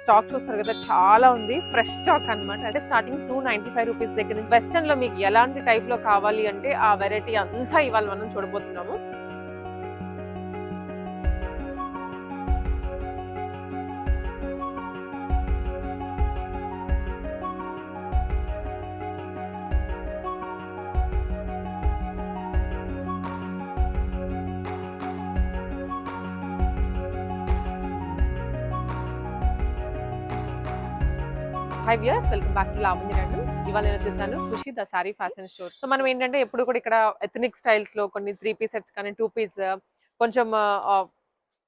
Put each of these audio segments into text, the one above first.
Stock చూస్తారు కదా చాలా ఉంది. ఫ్రెష్ స్టాక్ అన్నమాట. అంటే starting two ninety five rupees దగ్గర నుంచి వెస్టర్న్లో మీకు ఎలాంటి టైప్లో కావాలి అంటే ఆ వెరైటీ అంతా ఇవాళ మనం చూడబోతున్నాము. Hi viewers welcome back to Lavanya randoms ఇవాళ నేను వచ్చేసాను Khushi the sari fashion store so మనం ఏంటంటే ఎప్పుడు కూడా ఇక్కడ ఎథనిక్ స్టైల్స్లో కొన్ని త్రీ పీస్ సెట్స్ కానీ టూ పీస్ uh, కొంచెం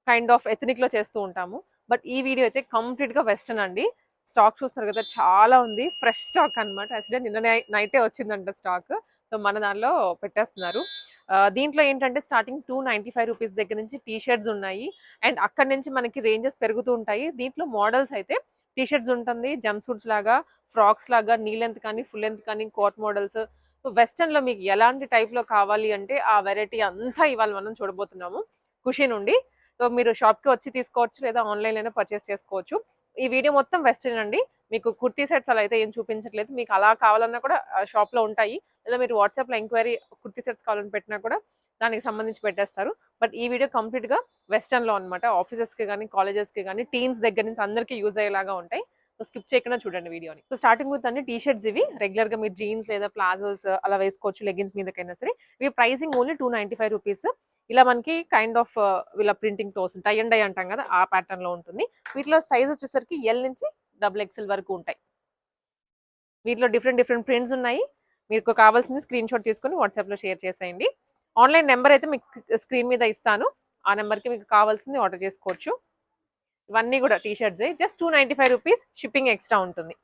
కైండ్ ఆఫ్ ఎథనిక్లో చేస్తూ ఉంటాము. బట్ ఈ వీడియో అయితే కంప్లీట్గా వెస్టర్న్ అండి. స్టాక్ చూస్తారు కదా చాలా ఉంది. ఫ్రెష్ స్టాక్ అన్నమాట. యాక్చువల్గా నిన్న నైటే వచ్చిందంట స్టాక్ సో మన దానిలో పెట్టేస్తున్నారు. Uh, దీంట్లో ఏంటంటే starting two ninety five rupees దగ్గర నుంచి టీ షర్ట్స్ ఉన్నాయి. అండ్ అక్కడ నుంచి మనకి రేంజెస్ పెరుగుతూ ఉంటాయి. దీంట్లో మోడల్స్ అయితే టీషర్ట్స్ ఉంటుంది జంప్ సూట్స్ లాగా ఫ్రాక్స్ లాగా నీ లెంత్ కానీ ఫుల్ లెంత్ కానీ కోట్ మోడల్స్ వెస్టర్న్లో మీకు ఎలాంటి టైప్లో కావాలి అంటే ఆ వెరైటీ అంతా ఇవాళ మనం చూడబోతున్నాము. ఖుషి నుండి సో మీరు షాప్కి వచ్చి తీసుకోవచ్చు లేదా ఆన్లైన్ పర్చేస్ చేసుకోవచ్చు. ఈ వీడియో మొత్తం వెస్టర్న్ అండి. మీకు కుర్తీ సెట్స్ అలా అయితే ఏం చూపించట్లేదు. మీకు అలా కావాలన్నా కూడా షాప్లో ఉంటాయి. లేదా మీరు వాట్సాప్లో ఎంక్వైరీ కుర్తీ సెట్స్ కావాలని పెట్టినా కూడా దానికి సంబంధించి పెట్టేస్తారు. బట్ ఈ వీడియో కంప్లీట్గా వెస్టర్న్లో అనమాట ఆఫీసెస్కి కానీ కాలేజెస్కి కానీ టీన్స్ దగ్గర నుంచి అందరికీ యూజ్ అయ్యేలాగా ఉంటాయి. సో స్కిప్ చేయకుండా చూడండి వీడియోని. సో స్టార్టింగ్ విత్ అన్ని టీ షర్ట్స్ ఇవి. రెగ్యులర్గా మీరు జీన్స్ లేదా ప్లాజోస్ అలా వేసుకోవచ్చు లెగిన్స్ మీదకైనా సరే. ఇవి pricing only two ninety five rupees ఇలా మనకి కైండ్ ఆఫ్ వీళ్ళ ప్రింటింగ్ టోస్ టై అండ్ డై అంటాం కదా ఆ ప్యాటర్న్లో ఉంటుంది. వీటిలో సైజ్ వచ్చేసరికి ఎల్ నుంచి డబుల్ ఎక్స్ఎల్ వరకు ఉంటాయి. వీటిలో డిఫరెంట్ డిఫరెంట్ ప్రింట్స్ ఉన్నాయి. మీకు కావాల్సింది స్క్రీన్ షాట్ తీసుకొని వాట్సాప్లో షేర్ చేసేయండి. ఆన్లైన్ నెంబర్ అయితే మీకు స్క్రీన్ మీద ఇస్తాను. ఆ నెంబర్కి మీకు కావాల్సింది ఆర్డర్ చేసుకోవచ్చు. ఇవన్నీ కూడా T shirts just two ninety five rupees shipping extra ఉంటుంది.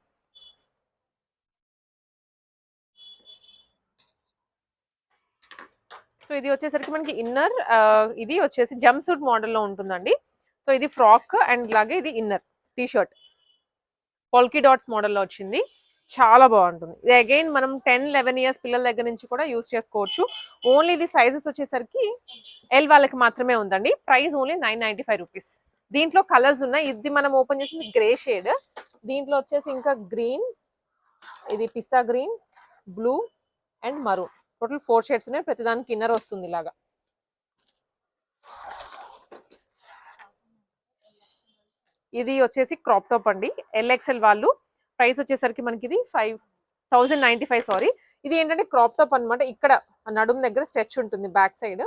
సో ఇది వచ్చేసరికి మనకి ఇన్నర్ ఇది వచ్చేసి జంప్ సూట్ మోడల్లో ఉంటుందండి. సో ఇది ఫ్రాక్ అండ్ ఇలాగే ఇది inner T shirt polka dots మోడల్లో వచ్చింది. చాలా బాగుంటుంది. ఇది అగైన్ మనం టెన్ లెవెన్ ఇయర్స్ పిల్లల దగ్గర నుంచి కూడా యూస్ చేసుకోవచ్చు. ఓన్లీ ఇది సైజెస్ వచ్చేసరికి ఎల్ వాళ్ళకి మాత్రమే ఉందండి. Price only nine ninety five rupees దీంట్లో కలర్స్ ఉన్నాయి. ఇది మనం ఓపెన్ చేసింది గ్రే షేడ్ దీంట్లో వచ్చేసి ఇంకా గ్రీన్ ఇది pista green blue and maroon total four shades ఉన్నాయి. ప్రతిదానికి ఇన్నర్ వస్తుంది ఇలాగా. ఇది వచ్చేసి క్రాప్ టాప్ అండి. ఎల్ఎక్స్ఎల్ వాళ్ళు ప్రైస్ వచ్చేసరికి మనకి ఇది five thousand ninety five sorry. ఇది ఏంటంటే క్రాప్ టాప్ అనమాట ఇక్కడ నడుము దగ్గర స్ట్రెచ్ ఉంటుంది బ్యాక్ సైడ్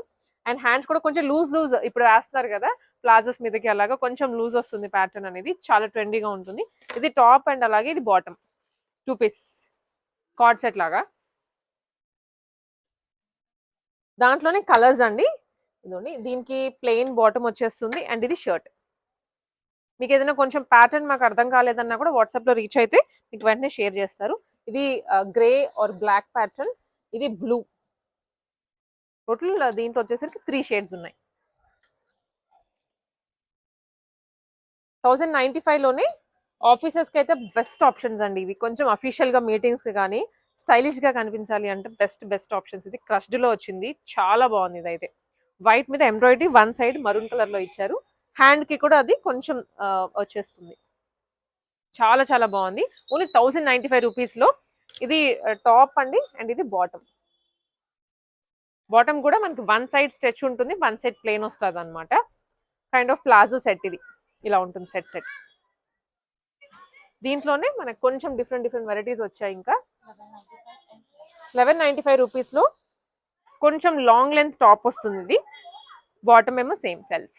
అండ్ హ్యాండ్స్ కూడా కొంచెం లూజ్ లూజ్ ఇప్పుడు వేస్తున్నారు కదా ప్లాజోస్ మీదకి అలాగా కొంచెం లూజ్ వస్తుంది ప్యాటర్న్ అనేది. చాలా ట్రెండీగా ఉంటుంది. ఇది టాప్ అండ్ అలాగే ఇది bottom two piece co-ord set లాగా. దాంట్లోనే కలర్స్ అండి. ఇదండి దీనికి ప్లెయిన్ బాటమ్ వచ్చేస్తుంది. అండ్ ఇది షర్ట్ మీకు ఏదైనా కొంచెం ప్యాటర్న్ మాకు అర్థం కాలేదన్నా కూడా వాట్సాప్లో రీచ్ అయితే మీకు వెంటనే షేర్ చేస్తారు. ఇది గ్రే ఆర్ బ్లాక్ ప్యాటర్న్ ఇది బ్లూ టోటల్ దీంట్లో వచ్చేసరికి త్రీ షేడ్స్ ఉన్నాయి. థౌజండ్ నైంటీ ఫైవ్లోనే ఆఫీసెస్కి అయితే బెస్ట్ ఆప్షన్స్ అండి ఇవి. కొంచెం అఫీషియల్గా మీటింగ్స్కి కానీ స్టైలిష్గా కనిపించాలి అంటే బెస్ట్ బెస్ట్ ఆప్షన్స్ ఇది క్రష్డ్లో వచ్చింది. చాలా బాగుంది ఇది అయితే వైట్ మీద ఎంబ్రాయిడరీ వన్ సైడ్ మరూన్ కలర్లో ఇచ్చారు. హ్యాండ్కి కూడా అది కొంచెం వచ్చేస్తుంది. చాలా చాలా బాగుంది. ఓన్లీ థౌజండ్ నైంటీ ఫైవ్ రూపీస్లో ఇది టాప్ అండి అండ్ ఇది బాటమ్. బాటమ్ కూడా మనకి వన్ సైడ్ స్ట్రెచ్ ఉంటుంది వన్ సైడ్ ప్లేన్ వస్తుంది అనమాట కైండ్ ఆఫ్ ప్లాజో సెట్ ఇది. ఇలా ఉంటుంది సెట్ సెట్. దీంట్లోనే మనకు కొంచెం డిఫరెంట్ డిఫరెంట్ వెరైటీస్ వచ్చాయి ఇంకా. లెవెన్ నైంటీ ఫైవ్ రూపీస్లో కొంచెం లాంగ్ లెంత్ టాప్ వస్తుంది ఇది. బాటమ్ ఏమో same self.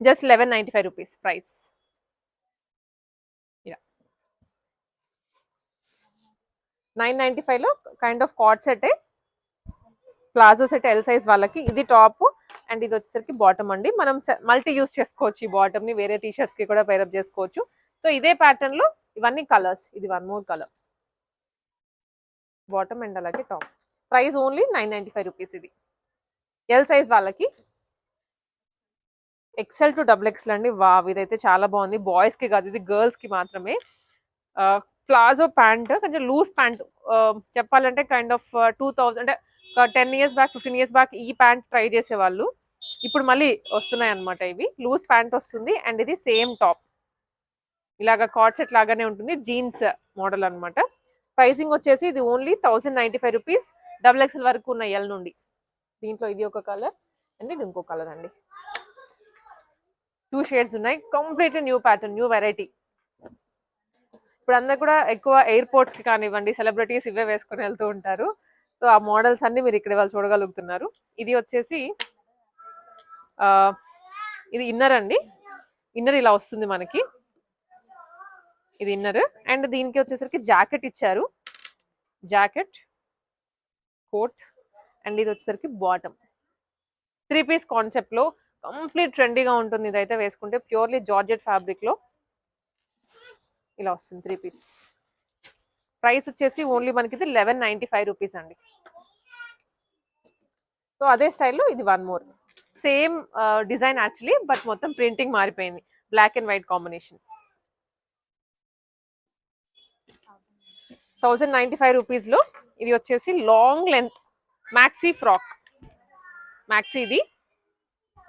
Just eleven ninety five rupees price. Nine ninety ఫైవ్లో kind of co-ord set palazzo set L size వాళ్ళకి. ఇది టాప్ అండ్ ఇది వచ్చేసరికి బాటమ్ అండి. మనం మల్టీ యూస్ చేసుకోవచ్చు ఈ బాటమ్ని వేరే టీషర్ట్స్కి కి కూడా పేరప్ చేసుకోవచ్చు. సో ఇదే ప్యాటర్న్లో ఇవన్నీ కలర్స్ ఇది one more colour bottom and అలాగే top price only nine ninety five rupees ఇది. ఎల్ సైజ్ వాళ్ళకి ఎక్సెల్ టు డబుల్ ఎక్సెల్ అండి. వా ఇదైతే చాలా బాగుంది. బాయ్స్కి కాదు ఇది గర్ల్స్కి మాత్రమే. ప్లాజో ప్యాంట్ కొంచెం లూజ్ ప్యాంట్. చెప్పాలంటే కైండ్ ఆఫ్ టూ థౌజండ్ అంటే ten years back fifteen years back ఈ ప్యాంట్ ట్రై చేసేవాళ్ళు. ఇప్పుడు మళ్ళీ వస్తున్నాయి అనమాట ఇవి. లూజ్ ప్యాంట్ వస్తుంది అండ్ ఇది సేమ్ టాప్ ఇలాగ కార్డ్ సెట్ లాగానే ఉంటుంది. జీన్స్ మోడల్ అన్నమాట. ప్రైసింగ్ వచ్చేసి ఇది only thousand ninety five rupees double XL వరకు ఉన్న ఎల్ నుండి. దీంట్లో ఇది ఒక కలర్ అండ్ ఇది ఇంకో కలర్ అండి. టూ షేడ్స్ ఉన్నాయి. Complete new pattern new variety. ఇప్పుడు అందరు కూడా ఎక్కువ ఎయిర్పోర్ట్స్కి కానివ్వండి సెలబ్రిటీస్ ఇవే వేసుకొని వెళ్తూ ఉంటారు. సో ఆ మోడల్స్ అన్ని మీరు ఇక్కడ వాళ్ళు చూడగలుగుతున్నారు. ఇది వచ్చేసి ఇది ఇన్నర్ అండి. ఇన్నర్ ఇలా వస్తుంది మనకి. ఇది ఇన్నర్. అండ్ దీనికి వచ్చేసరికి జాకెట్ ఇచ్చారు. జాకెట్ కోట్ అండ్ ఇది వచ్చేసరికి బాటమ్. త్రీ పీస్ కాన్సెప్ట్లో కంప్లీట్ ట్రెండీగా ఉంటుంది ఇదైతే వేసుకుంటే. ప్యూర్లీ జార్జెట్ ఫ్యాబ్రిక్లో ఇలా వస్తుంది త్రీ పీస్. ప్రైస్ వచ్చేసి ఓన్లీ మనకి ఇది లెవెన్ నైంటీ ఫైవ్ రూపీస్ అండి. సో అదే స్టైల్లో ఇది one more. Same design actually but మొత్తం ప్రింటింగ్ మారిపోయింది. Black and white combination. Thousand ninety five రూపీస్లో ఇది వచ్చేసి long length maxi frock. Maxi ఇది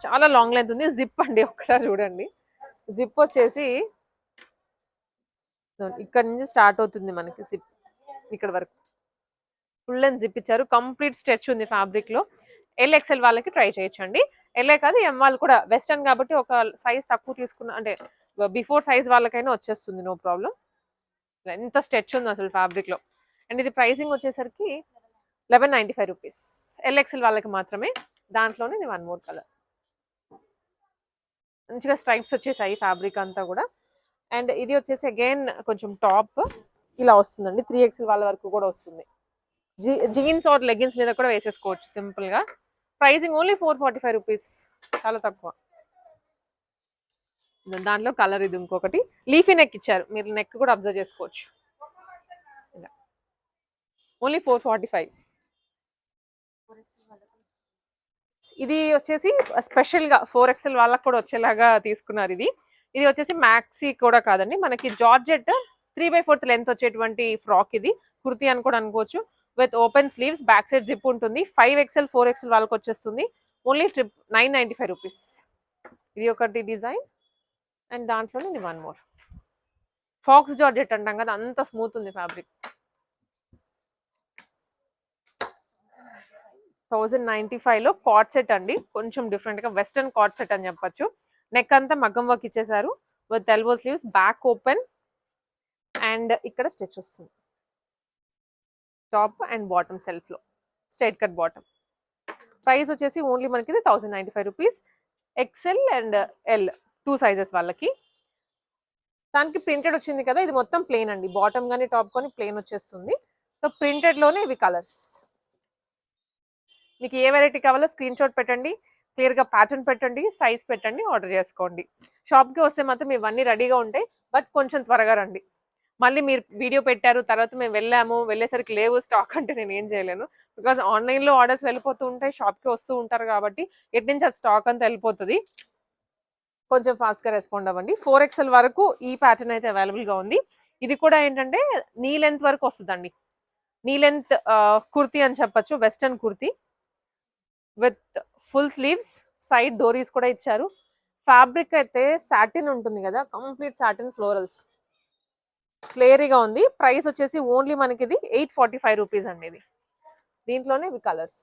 చాలా లాంగ్ లెంత్ ఉంది. జిప్ అండి ఒకసారి చూడండి. జిప్ వచ్చేసి ఇక్కడ నుంచి స్టార్ట్ అవుతుంది మనకి జిప్. ఇక్కడ వరకు. ఫుల్ అండ్ జిప్ ఇచ్చారు. కంప్లీట్ స్ట్రెచ్ ఉంది ఫ్యాబ్రిక్లో లో. ఎల్ వాళ్ళకి ట్రై చేయొచ్చండి. ఎల్ఏ కాదు ఎం వాళ్ళు కూడా. వెస్టర్న్ కాబట్టి ఒక సైజ్ తక్కువ తీసుకున్న అంటే బిఫోర్ సైజ్ వాళ్ళకైనా వచ్చేస్తుంది నో ప్రాబ్లం. ఎంత స్ట్రెచ్ ఉంది అసలు ఫ్యాబ్రిక్లో. అండ్ ఇది ప్రైసింగ్ వచ్చేసరికి eleven ninety five rupees. L XL వాళ్ళకి మాత్రమే. దాంట్లోనే ఇది వన్ మోర్ కలర్. మంచిగా స్ట్రైప్స్ వచ్చేసాయి ఫ్యాబ్రిక్ అంతా కూడా. అండ్ ఇది వచ్చేసి అగైన్ కొంచెం టాప్ ఇలా వస్తుందండి. త్రీ ఎక్స్ఎల్ వాళ్ళ వరకు కూడా వస్తుంది. జీన్స్ ఆర్ లెగిన్స్ మీద కూడా వేసేసుకోవచ్చు సింపుల్గా pricing only four forty five rupees చాలా తక్కువ. దాంట్లో కలర్ ఇది ఇంకొకటి. లీఫీ నెక్ ఇచ్చారు. మీరు నెక్ కూడా అబ్జర్వ్ చేసుకోవచ్చు. ఓన్లీ ఫోర్ ఫార్టీ ఫైవ్ ఇది వచ్చేసి స్పెషల్గా ఫోర్ ఎక్స్ఎల్ వాళ్ళకి కూడా వచ్చేలాగా తీసుకున్నారు ఇది. ఇది వచ్చేసి మ్యాక్సీ కూడా కాదండి. మనకి georgette three by fourth length వచ్చేటువంటి ఫ్రాక్ ఇది. కుర్తి అని కూడా అనుకోవచ్చు. With open sleeves back side zip ఉంటుంది. ఫైవ్ ఎక్స్ఎల్ ఫోర్ ఎక్స్ఎల్ వాళ్ళకి వచ్చేస్తుంది. ఓన్లీ ట్రిప్ నైన్ నైంటీ ఫైవ్ రూపీస్. ఇది ఒకటి డిజైన్. అండ్ దాంట్లోనే ఇది వన్ మోర్. ఫాక్స్ జార్జెట్ అంటాం కదా అంత స్మూత్ ఉంది ఫ్యాబ్రిక్. థౌజండ్ నైన్టీ లో కార్డ్ సెట్ అండి. కొంచెం డిఫరెంట్గా వెస్ట్రన్ వెస్టర్న్ కార్డ్ సెట్ అని చెప్పొచ్చు. నెక్ అంతా మగ్గం వర్క్ ఇచ్చేసారు with elbow sleeves back open and ఇక్కడ స్టిచ్ వస్తుంది. టాప్ అండ్ బాటమ్ సెల్ఫ్లో. స్ట్రైట్ కట్ బాటమ్ ప్రైస్ వచ్చేసి ఓన్లీ మనకి ఇది thousand ninety five rupees XL and L two sizes వాళ్ళకి. దానికి ప్రింటెడ్ వచ్చింది కదా ఇది మొత్తం ప్లెయిన్ అండి. బాటమ్ కానీ టాప్ కానీ ప్లెయిన్ వచ్చేస్తుంది. సో ప్రింటెడ్లోనే ఇవి కలర్స్ మీకు ఏ వెరైటీ కావాలో స్క్రీన్ షాట్ పెట్టండి క్లియర్గా ప్యాటర్న్ పెట్టండి సైజ్ పెట్టండి ఆర్డర్ చేసుకోండి. షాప్కి వస్తే మాత్రం ఇవన్నీ రెడీగా ఉంటాయి బట్ కొంచెం త్వరగా రండి. మళ్ళీ మీరు వీడియో పెట్టారు తర్వాత మేము వెళ్ళాము వెళ్ళేసరికి లేవు స్టాక్ అంటే నేను ఏం చేయలేను. బికాజ్ ఆన్లైన్లో ఆర్డర్స్ వెళ్ళిపోతూ ఉంటాయి షాప్కి వస్తూ ఉంటారు కాబట్టి ఎటు నుంచి అది స్టాక్ అంతా వెళ్ళిపోతుంది. కొంచెం ఫాస్ట్గా రెస్పాండ్ అవ్వండి. ఫోర్ ఎక్స్ఎల్ వరకు ఈ ప్యాటర్న్ అయితే అవైలబుల్గా ఉంది. ఇది కూడా ఏంటంటే నీ లెంత్ వరకు వస్తుందండి. నీ లెంత్ కుర్తీ అని చెప్పొచ్చు western kurti. With full sleeves side డోరీస్ కూడా ఇచ్చారు. ఫ్యాబ్రిక్ అయితే సాటిన్ ఉంటుంది కదా కంప్లీట్ సాటిన్ ఫ్లోరల్స్. క్లియర్గా ఉంది. ప్రైస్ వచ్చేసి ఓన్లీ మనకి ఇది ఎయిట్ ఫార్టీ ఫైవ్ రూపీస్ అండి ఇది. దీంట్లోనే ఇవి కలర్స్.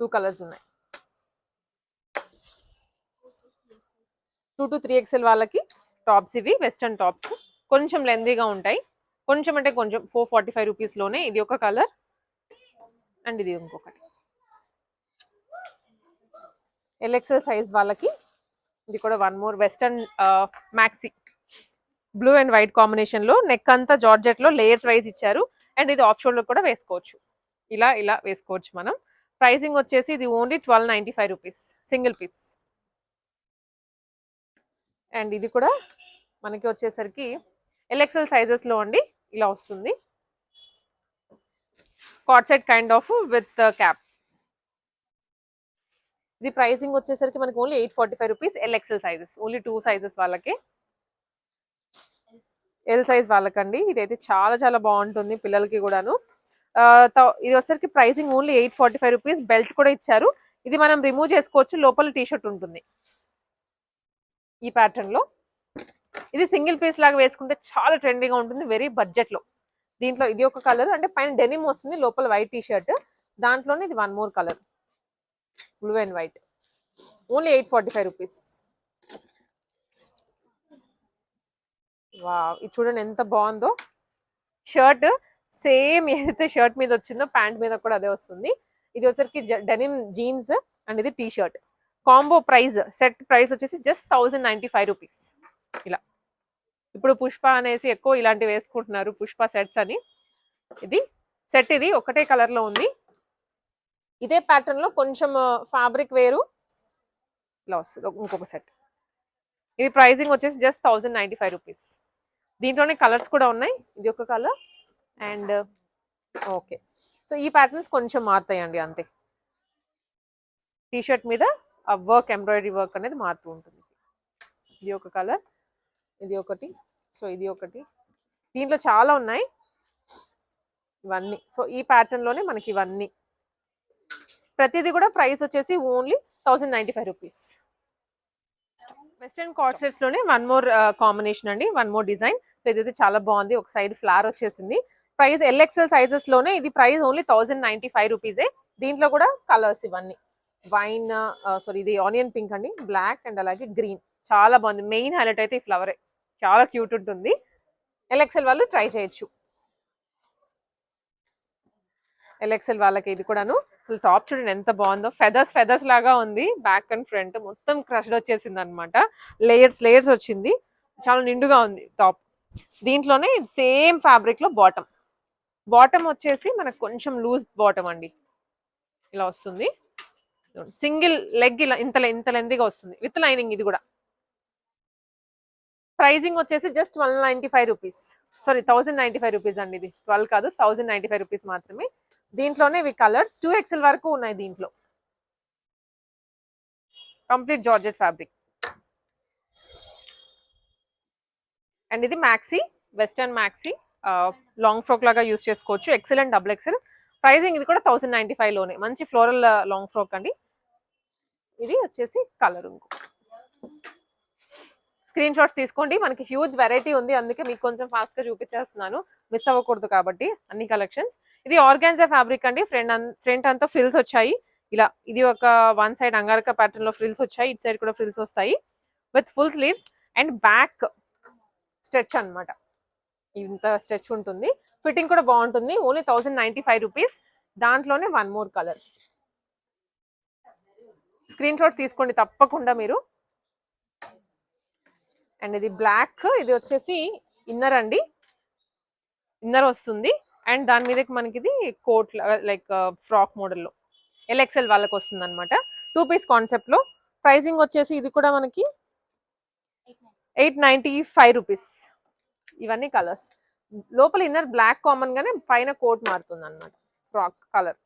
టూ కలర్స్ ఉన్నాయి. టూ టు త్రీ ఎక్స్ఎల్ వాళ్ళకి టాప్స్ ఇవి వెస్టర్న్ టాప్స్. కొంచెం లెందీగా ఉంటాయి. కొంచెం అంటే కొంచెం ఫోర్ ఫార్టీ ఫైవ్ రూపీస్లోనే ఇది ఒక కలర్. అండ్ ఇది ఇంకొకటి. ఎల్ఎక్సెల్ సైజ్ వాళ్ళకి. ఇది కూడా one more western maxi blue and white కాంబినేషన్లో నెక్ అంతా జార్జెట్లో లేయర్స్ వైజ్ ఇచ్చారు. అండ్ ఇది ఆప్షన్లో కూడా వేసుకోవచ్చు. ఇలా ఇలా వేసుకోవచ్చు మనం. ప్రైసింగ్ వచ్చేసి ఇది only twelve ninety five rupees single piece and ఇది కూడా మనకి వచ్చేసరికి ఎల్ఎక్సెల్ సైజెస్లో అండి. ఇలా వస్తుంది. Co-ord set kind of with cap ఇది ప్రైసింగ్ వచ్చేసరికి మనకి only eight forty five rupees L XL sizes only two sizes వాళ్ళకి. ఎల్ సైజ్ వాళ్ళకండి. ఇదైతే చాలా చాలా బాగుంటుంది పిల్లలకి కూడాను. ఇది వచ్చేసరికి pricing only eight forty five rupees. Belt కూడా ఇచ్చారు. ఇది మనం రిమూవ్ చేసుకోవచ్చు. లోపల టీ షర్ట్ ఉంటుంది. ఈ ప్యాటర్న్లో ఇది సింగిల్ పీస్ లాగా వేసుకుంటే చాలా ట్రెండీగా ఉంటుంది. వెరీ బడ్జెట్లో. దీంట్లో ఇది ఒక కలర్ అంటే పైన డెనిమ్ వస్తుంది. లోపల వైట్ టీషర్ట్ దాంట్లోనే ఇది one more colour blue and white only eight forty five rupees వా ఇది చూడండి ఎంత బాగుందో. షర్ట్ సేమ్ ఏదైతే షర్ట్ మీద వచ్చిందో ప్యాంట్ మీద కూడా అదే వస్తుంది. ఇది వచ్చరికి డెనిమ్ జీన్స్ అండ్ ఇది T shirt combo price set price వచ్చేసి just thousand ninety five rupees ఇలా. ఇప్పుడు పుష్ప అనేసి ఎక్కువ ఇలాంటివి వేసుకుంటున్నారు పుష్ప సెట్స్ అని. ఇది సెట్ ఇది ఒకటే కలర్లో ఉంది. ఇదే ప్యాటర్న్లో కొంచెం ఫ్యాబ్రిక్ వేరు. ఇలా వస్తుంది ఇంకొక సెట్ ఇది ప్రైజింగ్ వచ్చేసి just thousand ninety five rupees దీంట్లోనే కలర్స్ కూడా ఉన్నాయి. ఇది ఒక కలర్ అండ్ ఓకే సో ఈ ప్యాటర్న్స్ కొంచెం మారుతాయండి అంతే. టీషర్ట్ మీద ఆ వర్క్ ఎంబ్రాయిడరీ వర్క్ అనేది మారుతూ ఉంటుంది. ఇది ఒక కలర్ ఇది ఒకటి సో ఇది ఒకటి. దీంట్లో చాలా ఉన్నాయి. ఇవన్నీ. సో ఈ ప్యాటర్న్లోనే మనకి ఇవన్నీ. ప్రతిదీ కూడా ప్రైస్ వచ్చేసి only thousand ninety five rupees. Western కార్డ్సెట్స్లోనే one more combination అండి వన్ మోర్ డిజైన్. సో ఇదైతే చాలా బాగుంది ఒక సైడ్ ఫ్లవర్ వచ్చేసింది. ప్రైస్ ఎల్ఎక్స్ఎల్ సైజెస్లోనే ఇది price only thousand ninety five రూపీసే. దీంట్లో కూడా కలర్స్ ఇవన్నీ. వైన్ సారీ ఇది ఆనియన్ పింక్ అండి బ్లాక్ అండ్ అలాగే గ్రీన్. చాలా బాగుంది మెయిన్ హైలైట్ అయితే ఈ ఫ్లవరే. చాలా క్యూట్ ఉంటుంది. ఎల్ఎక్స్ఎల్ వాళ్ళు ట్రై చేయొచ్చు. ఎల్ఎక్సెల్ వాళ్ళకి ఇది కూడాను. అసలు టాప్ చూడండి ఎంత బాగుందో. ఫెదర్స్ ఫెదర్స్ లాగా ఉంది. బ్యాక్ అండ్ ఫ్రంట్ మొత్తం క్రష్డ్ వచ్చేసింది అనమాట లేయర్స్ లేయర్స్ వచ్చింది. చాలా నిండుగా ఉంది టాప్. దీంట్లోనే సేమ్ ఫ్యాబ్రిక్లో బాటమ్ బాటమ్ వచ్చేసి మనకు కొంచెం లూజ్ బాటమ్ అండి. ఇలా వస్తుంది. సింగిల్ లెగ్ ఇలా ఇంత ఇంత లెందిగా వస్తుంది. విత్ లైనింగ్ ఇది కూడా. ప్రైజింగ్ వచ్చేసి just one ninety five rupees sorry thousand ninety five rupees అండి ఇది. ట్వెల్వ్ కాదు థౌసండ్ నైంటీ ఫైవ్ రూపీస్ మాత్రమే. దీంట్లోనే ఇవి కలర్స్ టూ ఎక్స్ఎల్ వరకు ఉన్నాయి దీంట్లో. Complete georgette fabric. అండ్ ఇది maxi western maxi long frock లాగా యూస్ చేసుకోవచ్చు. XL and double XL pricing ఇది కూడా థౌసండ్ నైంటీ ఫైవ్లోనే. మంచి ఫ్లోరల్ లాంగ్ ఫ్రాక్ అండి. ఇది వచ్చేసి కలర్ ఇంకో. స్క్రీన్ షాట్స్ తీసుకోండి. మనకి హ్యూజ్ వెరైటీ ఉంది. అందుకే మీకు కొంచెం ఫాస్ట్గా చూపించేస్తున్నాను. మిస్ అవ్వకూడదు కాబట్టి అన్ని కలెక్షన్స్ ఇది ఆర్గాన్జా ఫ్యాబ్రిక్ అండి. ఫ్రంట్ ఫ్రంట్ అంతా ఫ్రిల్స్ వచ్చాయి. ఇలా ఇది ఒక వన్ సైడ్ అంగారక ప్యాటర్న్లో ఫ్రిల్స్ వచ్చాయి. ఇటు సైడ్ కూడా ఫ్రిల్స్ వస్తాయి. With full sleeves and back stretch అన్నమాట. ఇంత స్ట్రెచ్ ఉంటుంది. ఫిట్టింగ్ కూడా బాగుంటుంది. Only thousand ninety five rupees దాంట్లోనే one more colour screenshots తీసుకోండి తప్పకుండా మీరు. అండ్ ఇది బ్లాక్ ఇది వచ్చేసి ఇన్నర్ అండి. ఇన్నర్ వస్తుంది. అండ్ దాని మీదకి మనకి ఇది కోట్ లైక్ ఫ్రాక్ మోడల్లో. ఎల్ఎక్సెల్ వాళ్ళకి వస్తుంది అనమాట టూ పీస్ కాన్సెప్ట్లో. ప్రైసింగ్ వచ్చేసి ఇది కూడా మనకి ఎయిట్ నైంటీ ఫైవ్ రూపీస్. ఇవన్నీ కలర్స్. లోపల ఇన్నర్ బ్లాక్ కామన్గానే పైన కోట్ మారుతుంది అనమాట frock colour.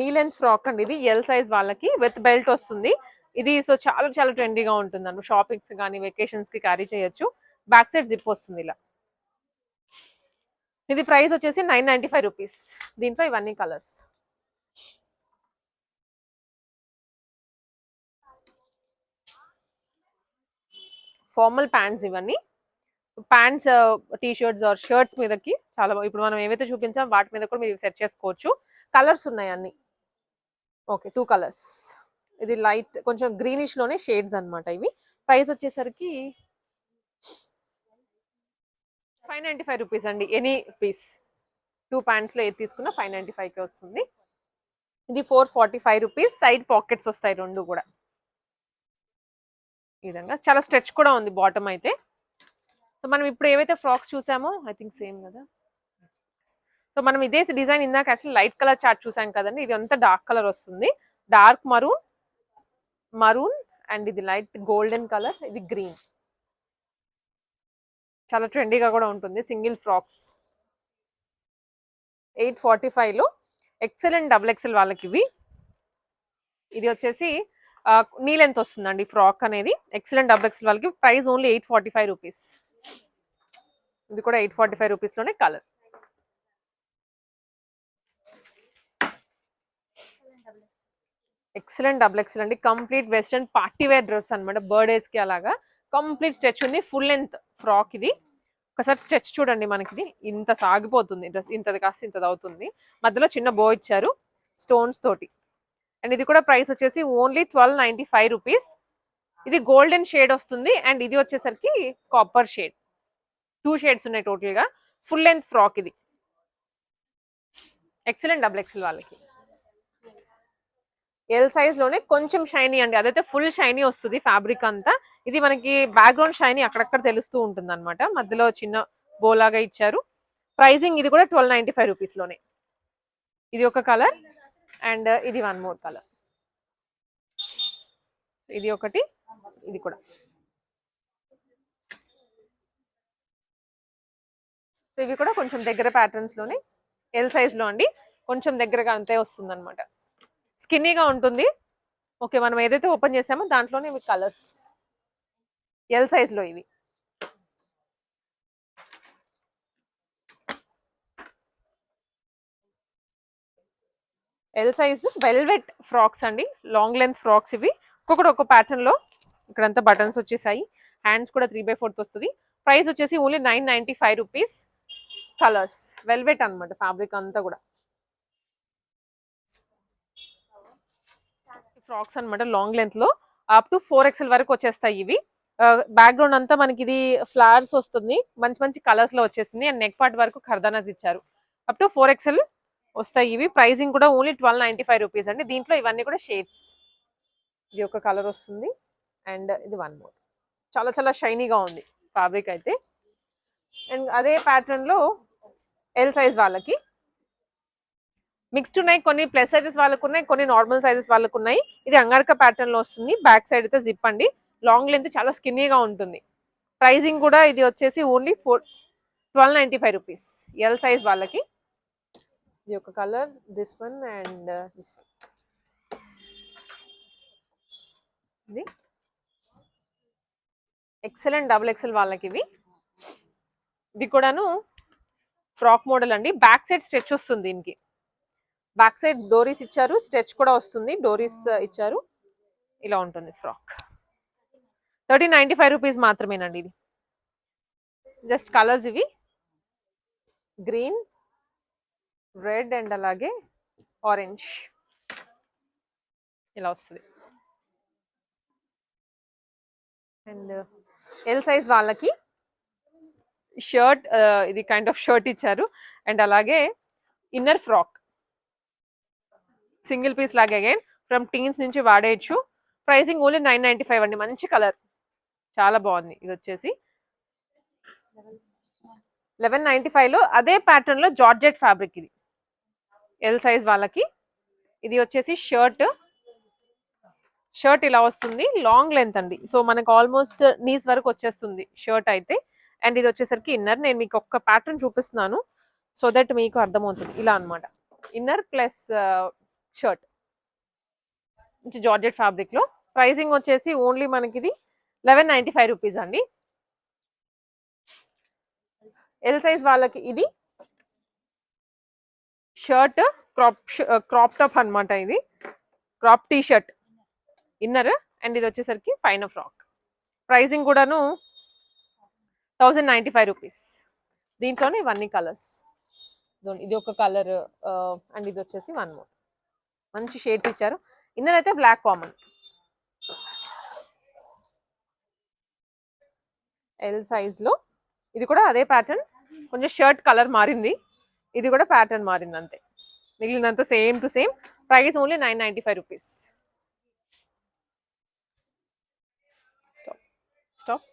Knee length frock అండి ఇది ఎల్ సైజ్ వాళ్ళకి విత్ బెల్ట్ వస్తుంది. ఇది సో చాలా చాలా ట్రెండీగా ఉంటుంది అన్న షాపింగ్స్ కానీ వెకేషన్స్కి క్యారీ చేయొచ్చు. బ్యాక్ సైడ్ జిప్ వస్తుంది ఇలా. ఇది ప్రైస్ వచ్చేసి నైన్ నైన్టీ ఫైవ్ రూపీస్ దీంట్లో ఇవన్నీ కలర్స్ ఫార్మల్ ప్యాంట్స్ ఇవన్నీ. Pants T shirts or shirts మీదకి చాలా ఇప్పుడు మనం ఏవైతే చూపించాం వాటి మీద కూడా మీరు సెట్ చేసుకోవచ్చు. కలర్స్ ఉన్నాయి అన్ని. ఓకే టూ కలర్స్ ఇది లైట్ కొంచెం గ్రీనిష్లోనే షేడ్స్ అనమాట ఇవి. ప్రైస్ వచ్చేసరికి ఫైవ్ నైంటీ ఫైవ్ రూపీస్ అండి ఎనీ పీస్ టూ ప్యాంట్స్లో ఏది తీసుకున్నా ఫైవ్ నైంటీ ఫైవ్కి వస్తుంది. ఇది four forty five rupees side pockets వస్తాయి రెండు కూడా. ఈ విధంగా. చాలా స్ట్రెచ్ కూడా ఉంది బాటమ్ అయితే. సో మనం ఇప్పుడు ఏవైతే ఫ్రాక్స్ చూసామో ఐ థింక్ సేమ్ కదా. సో మనం ఇదే డిజైన్ ఇందాక యాక్చువల్లీ లైట్ కలర్ చార్ట్ చూసాం కదండి. ఇది అంతా డార్క్ కలర్ వస్తుంది? డార్క్ మరూన్ మరూన్ అండ్ ఇది లైట్ గోల్డెన్ కలర్ ఇది గ్రీన్ చాలా ట్రెండీగా కూడా ఉంటుంది. సింగిల్ ఫ్రాక్స్ ఎయిట్ ఫార్టీ ఫైవ్లో ఎక్సెల్ అండ్ డబుల్ ఎక్సెల్ వాళ్ళకి ఇవి. ఇది వచ్చేసి నీ లెంత్ వస్తుందండి ఫ్రాక్ అనేది. ఎక్సెల్ అండ్ డబుల్ ఎక్సెల్ వాళ్ళకి price only eight forty five rupees ఇది కూడా ఎయిట్ ఫార్టీ ఫైవ్ రూపీస్లోనే కలర్ ఎక్సలెంట్ డబుల్ ఎక్సెల్ అండి complete western party wear dress అనమాట బర్త్డేస్కి అలాగా. కంప్లీట్ స్ట్రెచ్ ఉంది ఫుల్ లెంత్ ఫ్రాక్ ఇది. ఒకసారి స్ట్రెచ్ చూడండి మనకి ఇది ఇంత సాగిపోతుంది డ్రెస్ ఇంతది కాస్త ఇంతది అవుతుంది. మధ్యలో చిన్న బో ఇచ్చారు స్టోన్స్ తోటి. అండ్ ఇది కూడా ప్రైస్ వచ్చేసి only twelve ninety five rupees. ఇది గోల్డెన్ షేడ్ వస్తుంది అండ్ ఇది వచ్చేసరికి కాపర్ షేడ్. టూ షేడ్స్ ఉన్నాయి టోటల్గా ఫుల్ లెంత్ ఫ్రాక్ ఇది. ఎక్సలెంట్ డబుల్ ఎక్సెల్ వాళ్ళకి. ఎల్ సైజ్లోనే కొంచెం షైనీ అండి. అదైతే ఫుల్ షైనీ వస్తుంది ఫ్యాబ్రిక్ అంతా. ఇది మనకి బ్యాక్గ్రౌండ్ షైనీ అక్కడక్కడ తెలుస్తూ ఉంటుంది అనమాట మధ్యలో చిన్న బోలాగా ఇచ్చారు. ప్రైజింగ్ ఇది కూడా ట్వెల్వ్ నైంటీ ఫైవ్ రూపీస్లోనే. ఇది ఒక కలర్ అండ్ ఇది వన్ మోర్ కలర్ ఇది ఒకటి ఇది కూడా. సో ఇవి కూడా కొంచెం దగ్గర ప్యాటర్న్స్లోనే. ఎల్ సైజ్లో అండి. కొంచెం దగ్గరగా అంతే వస్తుంది అనమాట స్కిన్నీగా ఉంటుంది. ఓకే మనం ఏదైతే ఓపెన్ చేసామో దాంట్లోనే మీకు కలర్స్. ఎల్ సైజ్లో ఇవి. ఎల్ సైజ్ వెల్వెట్ ఫ్రాక్స్ అండి. లాంగ్ లెంత్ ఫ్రాక్స్ ఇవి. ఒక్కొక్కటి ఒక్క ప్యాటర్న్లో ఇక్కడంతా బటన్స్ వచ్చేసాయి. హ్యాండ్స్ కూడా త్రీ బై ఫోర్త్ వస్తుంది. ప్రైస్ వచ్చేసి only nine ninety five rupees colours velvet అనమాట ఫ్యాబ్రిక్ అంతా కూడా. ఫ్రాక్స్ అన్నమాట లాంగ్ లెంత్లో అప్ టు ఫోర్ ఎక్స్ఎల్ వరకు వచ్చేస్తాయి ఇవి. బ్యాక్గ్రౌండ్ అంతా మనకి ఇది ఫ్లవర్స్ వస్తుంది. మంచి మంచి కలర్స్లో వచ్చేసింది. అండ్ నెక్ పార్ట్ వరకు ఖర్దానాస్ ఇచ్చారు. అప్ టు ఫోర్ ఎక్స్ఎల్ వస్తాయి ఇవి. ప్రైజింగ్ కూడా only twelve ninety five rupees అండి. దీంట్లో ఇవన్నీ కూడా షేడ్స్ ఇది ఒక కలర్ వస్తుంది. అండ్ ఇది వన్ మోర్ చాలా చాలా షైనీగా ఉంది ఫ్యాబ్రిక్ అయితే. అండ్ అదే ప్యాటర్న్లో ఎల్ సైజ్ వాళ్ళకి మిక్స్డ్ ఉన్నాయి కొన్ని ప్లస్ సైజెస్ వాళ్ళకు ఉన్నాయి కొన్ని నార్మల్ సైజెస్ వాళ్ళకు ఉన్నాయి. ఇది అంగారక ప్యాటర్న్లో వస్తుంది. బ్యాక్ సైడ్ అయితే జిప్ అండి. లాంగ్ లెంత్ చాలా స్కిన్నీగా ఉంటుంది. ప్రైజింగ్ కూడా ఇది వచ్చేసి only four twelve ninety five rupees L size వాళ్ళకి. ఇది ఒక colour this one and this one ఇది. ఎక్సలెంట్ డబుల్ ఎక్సెల్ వాళ్ళకి ఇవి. ఇది కూడాను ఫ్రాక్ మోడల్ అండి. బ్యాక్ సైడ్ స్ట్రెచ్ వస్తుంది దీనికి. బ్యాక్ సైడ్ డోరీస్ ఇచ్చారు స్ట్రెచ్ కూడా వస్తుంది. డోరీస్ ఇచ్చారు. ఇలా ఉంటుంది frock thirty ninety five rupees మాత్రమేనండి ఇది. జస్ట్ కలర్స్ ఇవి. గ్రీన్ రెడ్ అండ్ అలాగే ఆరెంజ్ ఇలా వస్తుంది. అండ్ ఎల్ సైజ్ వాళ్ళకి షర్ట్ ఇది కైండ్ ఆఫ్ షర్ట్ ఇచ్చారు. అండ్ అలాగే ఇన్నర్ ఫ్రాక్ సింగిల్ పీస్ లాగే అగైన్ ఫ్రమ్ టీన్స్ నుంచి వాడేయచ్చు. Pricing only nine ninety five అండి. మంచి కలర్ చాలా బాగుంది. ఇది వచ్చేసి లెవెన్ నైన్టీ లో అదే ప్యాటర్న్లో జార్జెట్ ఫ్యాబ్రిక్ ఇది. ఎల్ సైజ్ వాళ్ళకి. ఇది వచ్చేసి షర్ట్ షర్ట్ ఇలా వస్తుంది. లాంగ్ లెంత్ అండి. సో మనకు ఆల్మోస్ట్ నీస్ వరకు వచ్చేస్తుంది షర్ట్ అయితే. అండ్ ఇది వచ్చేసరికి ఇన్నర్ నేను మీకు ఒక్క ప్యాటర్న్ చూపిస్తున్నాను. సో దట్ మీకు అర్థమవుతుంది. ఇలా అన్నమాట. Inner plus shirt. మంచి జార్జెట్ ఫ్యాబ్రిక్లో. ప్రైసింగ్ వచ్చేసి ఓన్లీ మనకి ఇది లెవెన్ నైంటీ ఫైవ్ రూపీస్ అండి. ఎల్ సైజ్ వాళ్ళకి ఇది షర్ట్ క్రాప్ క్రాప్ టాప్ అనమాట ఇది. Crop T shirt inner and ఇది వచ్చేసరికి పైన ఫ్రాక్. ప్రైజింగ్ కూడాను థౌజండ్ నైంటీ ఫైవ్ రూపీస్. దీంట్లోనే ఇవన్నీ కలర్స్. ఇది ఒక కలర్ అండ్ ఇది వచ్చేసి వన్ మోర్. మంచి షేడ్స్ ఇచ్చారు. ఇన్నర్ అయితే బ్లాక్ కామన్ ఎల్ సైజ్లో. ఇది కూడా అదే ప్యాటర్న్ కొంచెం షర్ట్ కలర్ మారింది. ఇది కూడా ప్యాటర్న్ మారింది అంతే. మిగిలినంత same to same price only nine ninety five rupees stop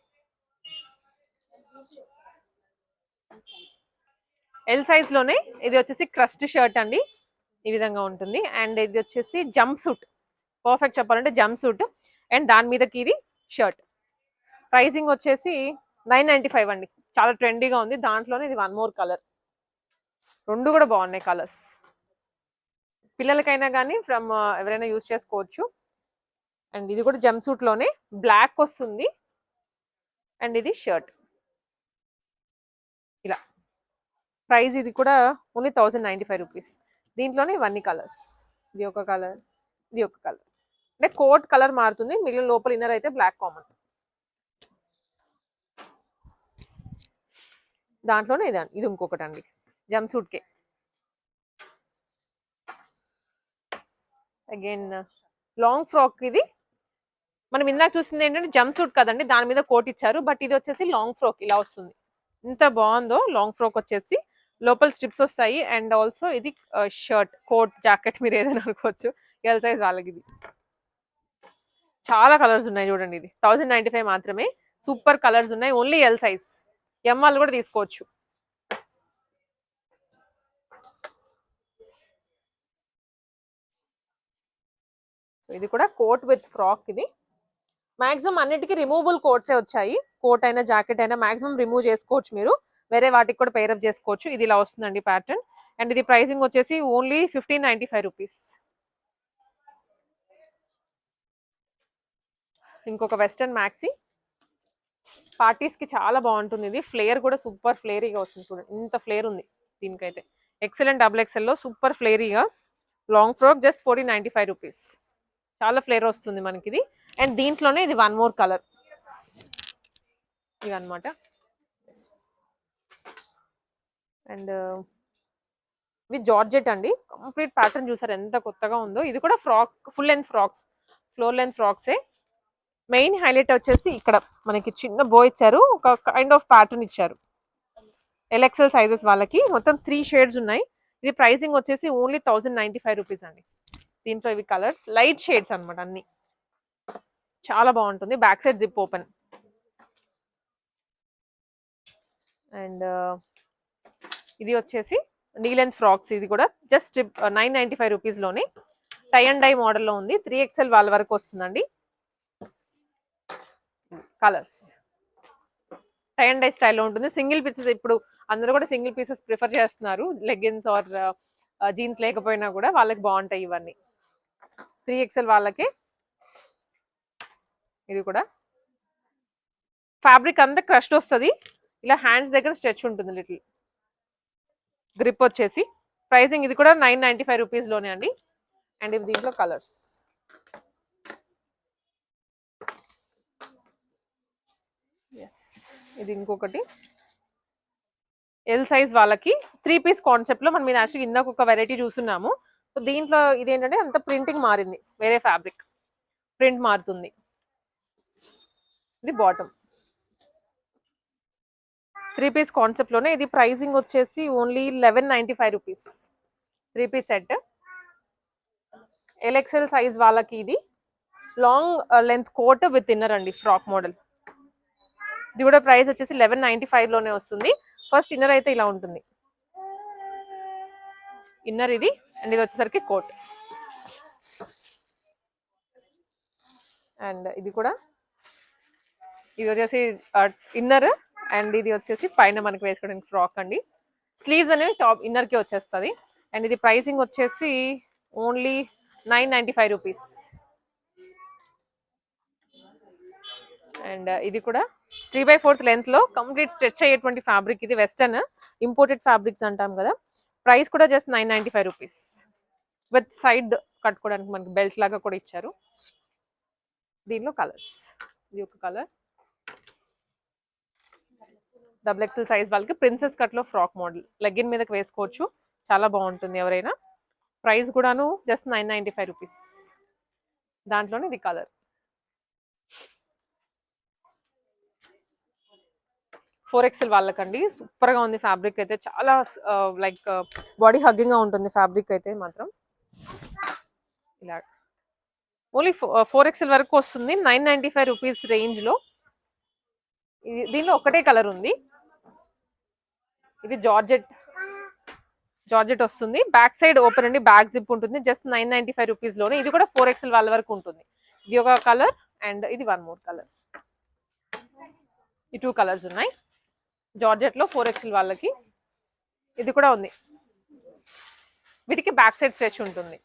L సైజ్లోనే ఇది వచ్చేసి క్రస్ట్ షర్ట్ అండి. ఈ విధంగా ఉంటుంది. అండ్ ఇది వచ్చేసి జంప్ సూట్. పర్ఫెక్ట్ చెప్పాలంటే జంప్ సూట్. అండ్ దాని మీదకి ఇది షర్ట్. ప్రైజింగ్ వచ్చేసి నైన్ నైంటీ ఫైవ్ అండి. చాలా ట్రెండీగా ఉంది. దాంట్లోనే ఇది వన్ మోర్ కలర్ రెండు కూడా బాగున్నాయి కలర్స్ పిల్లలకైనా కానీ ఫ్రమ్ uh, ఎవరైనా యూజ్ చేసుకోవచ్చు. అండ్ ఇది కూడా జంప్ సూట్లోనే బ్లాక్ వస్తుంది. అండ్ ఇది షర్ట్ ఇలా. ప్రైస్ ఇది కూడా only thousand ninety five rupees దీంట్లోనే ఇవన్నీ కలర్స్ ఇది ఒక కలర్ ఇది ఒక కలర్ అంటే కోట్ కలర్ మారుతుంది మిగిలిన లోపల ఇన్నర్ అయితే బ్లాక్ కామన్ దాంట్లోనే ఇది ఇది ఇంకొకటి అండి jumpsuit again long frock ఇది. మనం ఇందాక చూసింది ఏంటంటే జంప్ సూట్ కదండి దాని మీద కోట్ ఇచ్చారు బట్ ఇది వచ్చేసి లాంగ్ ఫ్రాక్ ఇలా వస్తుంది. ఇంత బాగుందో లాంగ్ ఫ్రాక్ వచ్చేసి లోపల స్ట్రిప్స్ వస్తాయి అండ్ ఆల్సో ఇది షర్ట్ కోట్ జాకెట్ మీరు ఏదైనా అనుకోవచ్చు. ఎల్ సైజ్ వాళ్ళకి ఇది. చాలా కలర్స్ ఉన్నాయి చూడండి ఇది. థౌజండ్ నైన్టీ ఫైవ్ మాత్రమే. సూపర్ కలర్స్ ఉన్నాయి. ఓన్లీ ఎల్ సైజ్ ఎం వాళ్ళు కూడా తీసుకోవచ్చు. సో ఇది కూడా కోట్ విత్ ఫ్రాక్ ఇది. మాక్సిమం అన్నిటికీ రిమూవబుల్ కోట్సే వచ్చాయి. కోట్ అయినా జాకెట్ అయినా మాక్సిమం రిమూవ్ చేసుకోవచ్చు మీరు. వేరే వాటికి కూడా పేరప్ చేసుకోవచ్చు. ఇది ఇలా వస్తుందండి ప్యాటర్న్ అండ్ ఇది ప్రైసింగ్ వచ్చేసి only fifteen ninety five rupees ఇంకొక వెస్టర్న్ మ్యాక్సీ పార్టీస్కి చాలా బాగుంటుంది ఇది. ఫ్లేయర్ కూడా సూపర్ ఫ్లేరీగా వస్తుంది చూడండి. ఇంత ఫ్లేర్ ఉంది దీనికైతే. ఎక్సలెంట్ డబుల్ ఎక్సెల్లో super ఫ్లేరీగా long frock just fourteen ninety five rupees చాలా ఫ్లేర్ వస్తుంది మనకి ఇది. అండ్ దీంట్లోనే ఇది వన్ మోర్ కలర్ ఇవన్నమాట అండ్ విత్ జార్జెట్ అండి. కంప్లీట్ ప్యాటర్న్ చూసారు ఎంత కొత్తగా ఉందో. ఇది కూడా frock full length frocks floor length ఫ్రాక్సే. Main highlight వచ్చేసి ఇక్కడ మనకి చిన్న బో ఇచ్చారు. ఒక కైండ్ ఆఫ్ ప్యాటర్న్ ఇచ్చారు. ఎల్ఎక్సెల్ సైజెస్ వాళ్ళకి. మొత్తం త్రీ షేడ్స్ ఉన్నాయి. ఇది ప్రైసింగ్ వచ్చేసి only thousand ninety five rupees అండి. దీంట్లో ఇవి కలర్స్. లైట్ షేడ్స్ అన్నమాట అన్ని. చాలా బాగుంటుంది. Back side zip open. And ఇది వచ్చేసి నీ లెంత్ ఫ్రాక్స్ ఇది కూడా. జస్ట్ నైన్ నైంటీ ఫైవ్ రూపీస్లోని. టై అండ్ డై మోడల్లో ఉంది. త్రీ ఎక్స్ఎల్ వాళ్ళ వరకు వస్తుందండి. కలర్స్ టై అండ్ డై స్టైల్లో ఉంటుంది. సింగిల్ పీసెస్ ఇప్పుడు అందరూ కూడా సింగిల్ పీసెస్ ప్రిఫర్ చేస్తున్నారు. లెగ్గిన్స్ ఆర్ జీన్స్ లేకపోయినా కూడా వాళ్ళకి బాగుంటాయి ఇవన్నీ. త్రీ ఎక్స్ఎల్ వాళ్ళకి. ఇది కూడా. ఫ్యాబ్రిక్ అంతా క్రష్డ్ వస్తుంది. ఇలా హ్యాండ్స్ దగ్గర స్ట్రెచ్ ఉంటుంది లిటిల్. గ్రిప్ వచ్చేసి. ప్రైసింగ్ ఇది కూడా నైన్ నైంటీ ఫైవ్ రూపీస్లోనే అండి. అండ్ ఇవి దీంట్లో కలర్స్ ఎస్ ఇది ఇంకొకటి. ఎల్ సైజ్ వాళ్ళకి త్రీ పీస్ కాన్సెప్ట్లో మనం ఇది యాక్చువల్గా ఇందాక ఒక వెరైటీ చూస్తున్నాము. సో దీంట్లో ఇదేంటంటే అంత ప్రింటింగ్ మారింది. వేరే ఫ్యాబ్రిక్ ప్రింట్ మారుతుంది. ఇది బాటమ్ త్రీ పీస్ కాన్సెప్ట్లోనే ఇది ప్రైసింగ్ వచ్చేసి only eleven ninety five rupees. Three piece set. L XL size వాళ్ళకి ఇది. Long length coat with inner అండి ఫ్రాక్ మోడల్. ఇది కూడా ప్రైస్ వచ్చేసి లెవెన్ నైంటీ ఫైవ్లోనే వస్తుంది. ఫస్ట్ ఇన్నర్ అయితే ఇలా ఉంటుంది. ఇన్నర్ ఇది అండ్ ఇది వచ్చేసరికి కోట్. అండ్ ఇది కూడా ఇది వచ్చేసి ఇన్నర్. అండ్ ఇది వచ్చేసి పైన మనకి వేసుకోవడానికి ఫ్రాక్ అండి. స్లీవ్స్ అనేవి టాప్ ఇన్నర్కి వచ్చేస్తుంది. అండ్ ఇది ప్రైసింగ్ వచ్చేసి only nine ninety five rupees. And ఇది కూడా త్రీ బై ఫోర్త్ లెంత్లో కంప్లీట్ స్ట్రెచ్ అయ్యేటువంటి ఫ్యాబ్రిక్ ఇది వెస్టర్న్ ఇంపోర్టెడ్ ఫ్యాబ్రిక్స్ అంటాం కదా. ప్రైస్ కూడా just nine ninety five rupees. With side కట్టుకోవడానికి మనకి బెల్ట్ లాగా కూడా ఇచ్చారు. దీనిలో కలర్స్. ఇది ఒక కలర్. డబుల్ ఎక్సెల్ సైజ్ వాళ్ళకి ప్రిన్సెస్ కట్లో ఫ్రాక్ మోడల్ లెగ్గిన్ మీదకి వేసుకోవచ్చు. చాలా బాగుంటుంది ఎవరైనా. ప్రైస్ కూడాను just nine ninety five rupees దాంట్లోనే ఇది కలర్ ఫోర్ ఎక్స్ఎల్ వాళ్ళకండి. సూపర్గా ఉంది ఫ్యాబ్రిక్ అయితే. చాలా లైక్ బాడీ హగ్గింగ్గా ఉంటుంది ఫ్యాబ్రిక్ అయితే మాత్రం. ఇలా. ఓన్లీ ఫోర్ ఎక్స్ఎల్ వరకు వస్తుంది. నైన్ నైన్టీ ఫైవ్ రూపీస్ రేంజ్లో దీనిలో ఒకటే కలర్ ఉంది. ఇది జార్జెట్ జార్జెట్ వస్తుంది. బ్యాక్ సైడ్ ఓపెన్ అండి బ్యాక్ జిప్ ఉంటుంది. జస్ట్ నైన్ నైన్టీ ఫైవ్ రూపీస్లోనే. ఇది కూడా ఫోర్ ఎక్స్ఎల్ వాళ్ళ వరకు ఉంటుంది. ఇది ఒక కలర్ అండ్ ఇది వన్ మోర్ కలర్. ఈ టూ కలర్స్ ఉన్నాయి. జార్జెట్లో ఫోర్ ఎక్స్ఎల్ వాళ్ళకి. ఇది కూడా ఉంది. వీటికి బ్యాక్ సైడ్ స్ట్రెచ్ ఉంటుంది.